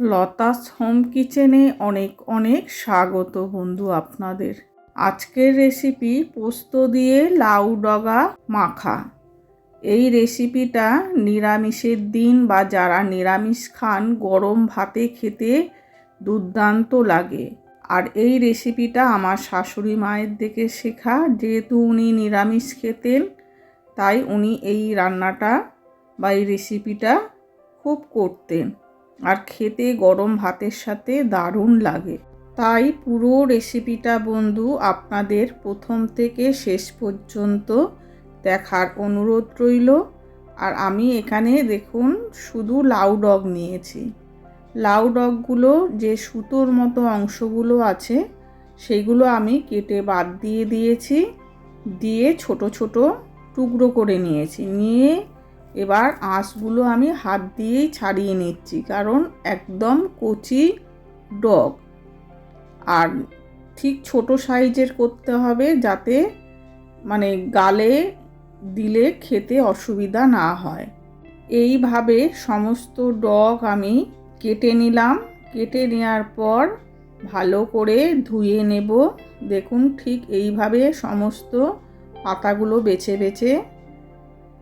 Lata's home কিচেনে অনেক অনেক স্বাগত বন্ধু আপনাদের। আজকের রেসিপি পোস্ত দিয়ে লাউ ডগা মাখা। এই রেসিপিটা নিরামিষের দিন বা যারা নিরামিষ খান, গরম ভাতে খেতে দুর্দান্ত লাগে। আর এই রেসিপিটা আমার শাশুড়ি মায়ের দিকে শেখা, যেহেতু উনি নিরামিষ খেতেন, তাই উনি এই রান্নাটা বা এই রেসিপিটা খুব করতেন। আর খেতে গরম ভাতের সাথে দারুণ লাগে। তাই পুরো রেসিপিটা বন্ধু আপনাদের প্রথম থেকে শেষ পর্যন্ত দেখার অনুরোধ রইল। আর আমি এখানে দেখুন শুধু লাউ ডগ নিয়েছি। লাউ ডগগুলো যে সুতোর মতো অংশগুলো আছে, সেগুলো আমি কেটে বাদ দিয়ে দিয়েছি। দিয়ে ছোট ছোট টুকরো করে নিয়েছি। নিয়ে এবার আঁশগুলো আমি হাত দিয়েই ছাড়িয়ে নিচ্ছি, কারণ একদম কচি ডগ। আর ঠিক ছোট সাইজের করতে হবে যাতে মানে গালে দিলে খেতে অসুবিধা না হয়। এইভাবে সমস্ত ডগ আমি কেটে নিলাম। কেটে নেওয়ার পর ভালো করে ধুয়ে নেব। দেখুন ঠিক এইভাবে সমস্ত পাতাগুলো বেছে বেছে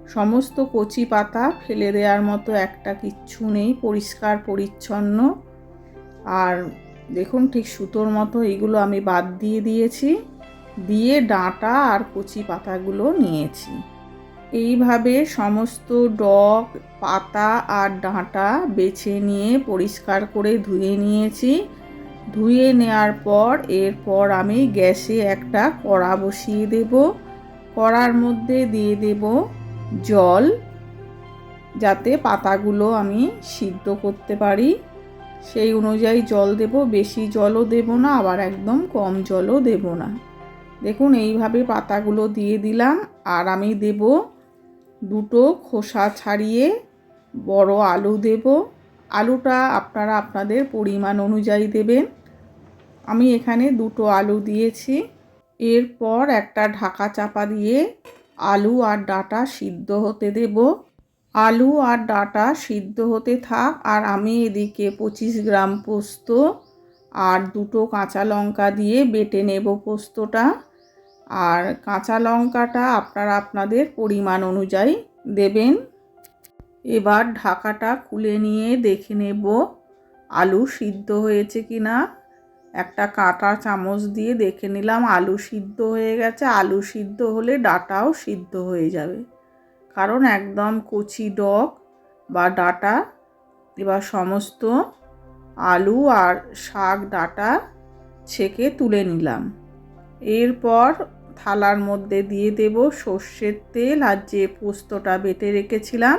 সমস্ত কচি পাতা ফেলে দেওয়ার মতো একটা কিচ্ছু নেই, পরিষ্কার, পরিচ্ছন্ন। আর দেখুন ঠিক সুতোর মতো এগুলো আমি বাদ দিয়ে দিয়েছি, দিয়ে ডাঁটা আর কচি পাতাগুলো নিয়েছি। এইভাবে সমস্ত ডগ, পাতা আর ডাঁটা বেছে নিয়ে পরিষ্কার করে ধুয়ে নিয়েছি। ধুয়ে নেওয়ার পর এরপর আমি গ্যাসে একটা কড়া বসিয়ে দেব। কড়ার মধ্যে দিয়ে দেব জল যাতে পাতাগুলো আমি সিদ্ধ করতে পারি। সেই অনুযায়ী জল দেব, বেশি জলও দেব না, আবার একদম কম জলও দেব না। দেখুন, এইভাবে পাতাগুলো দিয়ে দিলাম, আর আমি দেব দুটো খোসা ছাড়িয়ে বড় আলু দেব। আলুটা আপনারা আপনাদের পরিমাণ অনুযায়ী দেবেন। আমি এখানে দুটো আলু দিয়েছি। এরপর একটা ঢাকা চাপা দিয়ে আলু আর ডাটা সিদ্ধ হতে দেব। আলু আর ডাটা সিদ্ধ হতে থাক, আর আমি এদিকে পঁচিশ গ্রাম পোস্ত আর দুটো কাঁচা লঙ্কা দিয়ে বেটে নেব পোস্তটা। আর কাঁচা লঙ্কাটা আপনারা আপনাদের পরিমাণ অনুযায়ী দেবেন। এবার ঢাকাটা খুলে নিয়ে দেখে নেব আলু সিদ্ধ হয়েছে কি না একটা কাঁটা চামচ দিয়ে দেখে নিলাম আলু সিদ্ধ হয়ে গেছে। আলু সিদ্ধ হলে ডাটাও সিদ্ধ হয়ে যাবে। কারণ একদম কচি ডক বা ডাটা, এবার সমস্ত আলু আর শাক ডাটা ছেঁকে তুলে নিলাম। এরপর থালার মধ্যে দিয়ে দেব সর্ষের তেল আর যে পোস্তটা বেটে রেখেছিলাম,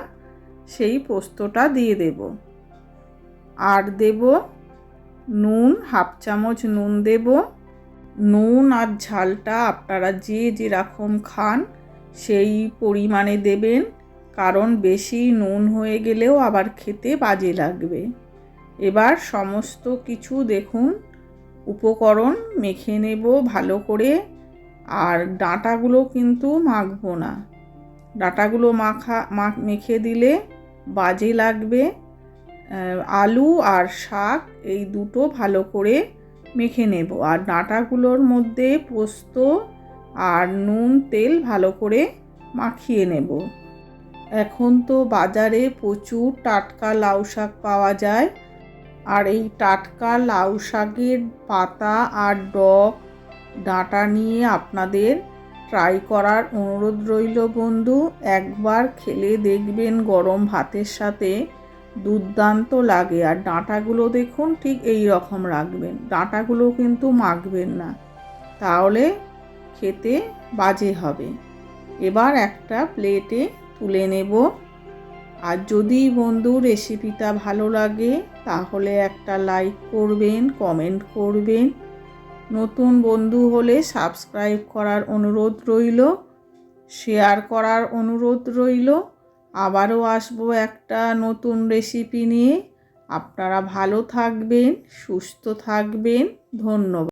সেই পোস্তটা দিয়ে দেব। আর দেব নুন, হাফ চামচ নুন দেব। নুন আর ঝালটা আপনারা যে যেরকম খান সেই পরিমাণে দেবেন, কারণ বেশি নুন হয়ে গেলেও আবার খেতে বাজে লাগবে। এবার সমস্ত কিছু দেখুন, উপকরণ মেখে নেব ভালো করে, আর ডাঁটাগুলো কিন্তু মাখবো না। ডাঁটাগুলো মাখা মাখ দিলে বাজে লাগবে। আলু আর শাক এই দুটো ভালো করে মেখে নেব। আর ডাঁটাগুলোর মধ্যে পোস্ত আর নুন, তেল ভালো করে মাখিয়ে নেব। এখন তো বাজারে প্রচুর টাটকা লাউ শাক পাওয়া যায়। আর এই টাটকা লাউ শাকের পাতা আর ডগ ডাঁটা নিয়ে আপনাদের ট্রাই করার অনুরোধ রইল বন্ধু। একবার খেলে দেখবেন গরম ভাতের সাথে দুর্দান্ত লাগে। আর ডাঁটাগুলো দেখুন, ঠিক এই রকম রাখবেন। ডাঁটাগুলো কিন্তু মাখবেন না। তাহলে খেতে বাজে হবে। এবার একটা প্লেটে তুলে নেব। আর যদি বন্ধু রেসিপিটা ভালো লাগে, তাহলে একটা লাইক করবেন কমেন্ট করবেন। নতুন বন্ধু হলে সাবস্ক্রাইব করার অনুরোধ রইল। শেয়ার করার অনুরোধ রইল। আবারও আসব একটা নতুন রেসিপি নিয়ে। আপনারা ভালো থাকবেন সুস্থ থাকবেন। ধন্যবাদ।